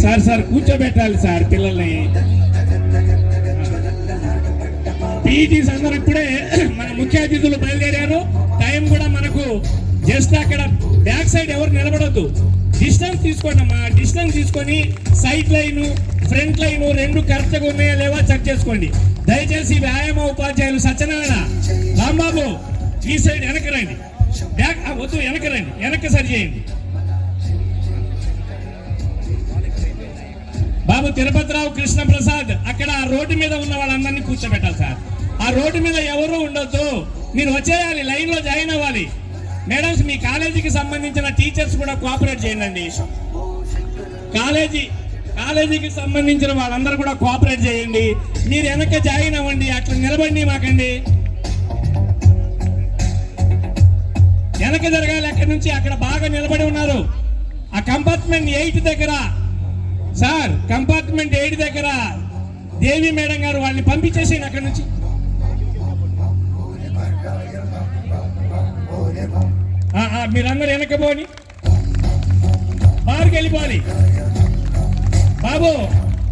Sir sir కూర్చోబెట్టాలి sir పిల్లల్ని. PTs అందరూ ఇప్పుడే మన ముఖ్య అతిథులు బయలుదేరారు. టైం కూడా మనకు జస్ట్ అక్కడ బ్యాక్ సైడ్ ఎవరు నిలబడొద్దు. డిస్టెన్స్ తీసుకోండి అమ్మా డిస్టెన్స్ తీసుకొని సైడ్ లైన్ ఫ్రంట్ లైన్ రెండు కరెక్ట్గా ఉన్నాయా లేవా చెక్ చేసుకోండి. దయచేసి వ్యాయామ ఉపాధ్యాయులు సత్యనారాయణ రాంబాబు ఈ సైడ్ వెనక రండి. బ్యాక్ వద్దు వెనక రండి. వెనక్కి సరి చేయండి. బాబు తిరుపతిరావు కృష్ణ ప్రసాద్ అక్కడ ఆ రోడ్డు మీద ఉన్న వాళ్ళందరినీ కూర్చోబెట్టాలి సార్. ఆ రోడ్డు మీద ఎవరు ఉండొద్దు. మీరు వచ్చేయాలి లైన్లో జాయిన్ అవ్వాలి. మేడమ్స్ మీ కాలేజీకి సంబంధించిన టీచర్స్ కూడా కోఆపరేట్ చేయండి కాలేజీ కాలేజీకి సంబంధించిన వాళ్ళందరూ కూడా కోఆపరేట్ చేయండి. మీరు వెనక జాయిన్ అవ్వండి అట్లా నిలబడి మాకండి. వెనక జరగాలి అక్కడి నుంచి. అక్కడ బాగా నిలబడి ఉన్నారు. ఆ కంపార్ట్మెంట్ ఎయిట్ దగ్గర. సార్ కంపార్ట్మెంట్ ఎయిట్ దగ్గర దేవి మేడం గారు వాళ్ళని పంపించేసి అక్కడి నుంచి. మీరందరూ వెనకపోని బారుకి వెళ్ళిపోవాలి. బాబు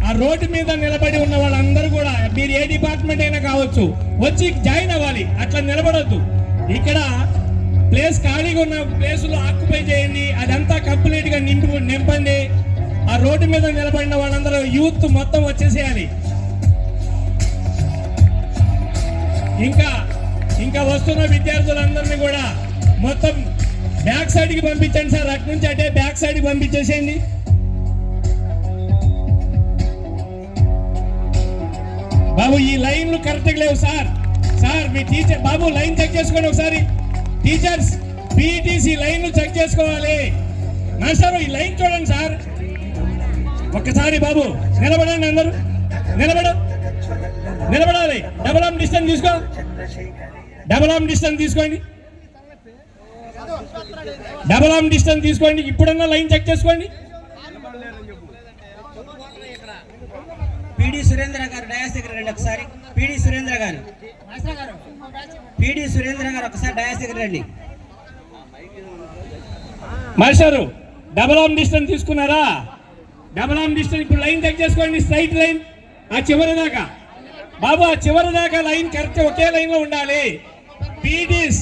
ఆ రోడ్డు మీద నిలబడి ఉన్న వాళ్ళందరూ కూడా మీరు ఏ డిపార్ట్మెంట్ అయినా కావచ్చు వచ్చి జాయిన్ అవ్వాలి. అట్లా నిలబడొద్దు. ఇక్కడ ప్లేస్ ఖాళీగా ఉన్న ప్లేసులు ఆక్యుపై చేయండి. అదంతా కంప్లీట్గా నింపు నింపండి. ఆ రోడ్డు మీద నిలబడిన వాళ్ళందరూ యూత్ మొత్తం వచ్చేసేయాలి. ఇంకా ఇంకా వస్తున్న విద్యార్థులందరినీ కూడా మొత్తం బ్యాక్ సైడ్కి పంపించండి సార్. అటు నుంచి అంటే బ్యాక్ సైడ్కి పంపించేసేయండి. బాబు ఈ లైన్లు కరెక్ట్గా లేవు సార్. సార్ మీ టీచర్ బాబు లైన్ చెక్ చేసుకోండి ఒకసారి టీచర్స్ పీఈటీసీ లైన్లు చెక్ చేసుకోవాలి. మాస్టర్ ఈ లైన్ చూడండి సార్. ఒక్కసారి బాబు నిలబడండి అందరూ. నిలబడ. నిలబడాలి. డబల్ ఆర్మ్ డిస్టెన్స్ తీసుకో. డబల్ ఆర్మ్ డిస్టెన్స్ తీసుకోండి. డబల్ ఆర్మ్ డిస్టెన్స్ తీసుకోండి. ఇప్పుడన్నా లైన్ చెక్ చేసుకోండి. పిడి సురేంద్ర గారు డయాస్ దగ్గర రండి ఒకసారి. పిడి సురేంద్ర గారు. పిడి సురేంద్ర గారు ఒకసారి డయాస్ దగ్గర రండి. మాస్టారు డబల్ ఆర్మ్ డిస్టెన్స్ తీసుకున్నారా? డబల్ ఆర్మ్ డిస్టెన్స్ ఇప్పుడు లైన్ చెక్ చేసుకోండి స్ట్రైట్ లైన్ ఆ చివరి దాకా. బాబు ఆ చివరి దాకా లైన్ కరెక్ట్ ఒకే లైన్లో ఉండాలి. పీడీస్